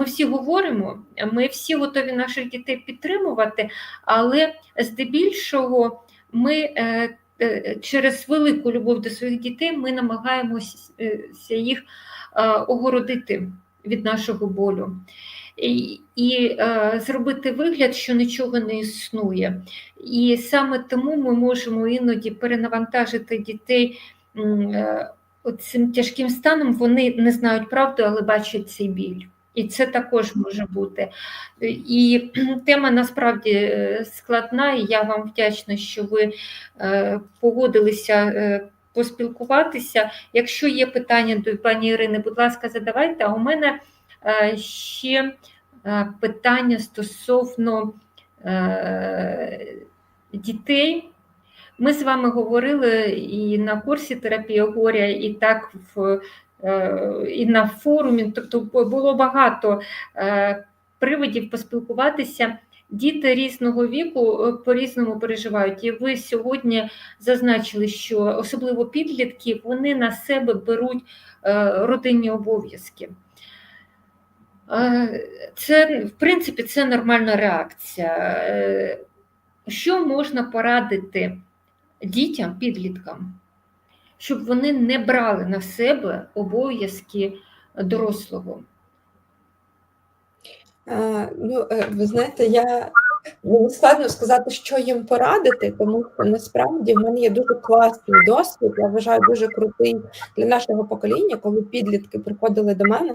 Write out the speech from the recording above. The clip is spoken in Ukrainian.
Ми всі говоримо, ми всі готові наших дітей підтримувати, але здебільшого ми е, е, через велику любов до своїх дітей ми намагаємося їх е, огородити від нашого болю. І, і зробити вигляд, що нічого не існує. І саме тому ми можемо іноді перенавантажити дітей цим тяжким станом, вони не знають правду, але бачать цей біль. І це також може бути. І тема насправді е, складна, і я вам вдячна, що ви е, погодилися е, поспілкуватися. Якщо є питання до пані Ірини, будь ласка, задавайте. А у мене ще питання стосовно дітей. Ми з вами говорили і на курсі терапія горя, і так в і на форумі. Тобто було багато е, приводів поспілкуватися. Діти різного віку е, по-різному переживають. І ви сьогодні зазначили, що особливо підлітки вони на себе беруть е, родинні обов'язки. Е, Це, в принципі, це нормальна реакція. Е, Що можна порадити дітям, підліткам, щоб вони не брали на себе обов'язки дорослого? А, Ну, е, ви знаєте, я мені складно сказати, що їм порадити, тому що насправді в мене є дуже класний досвід. Я вважаю дуже крутий для нашого покоління, коли підлітки приходили до мене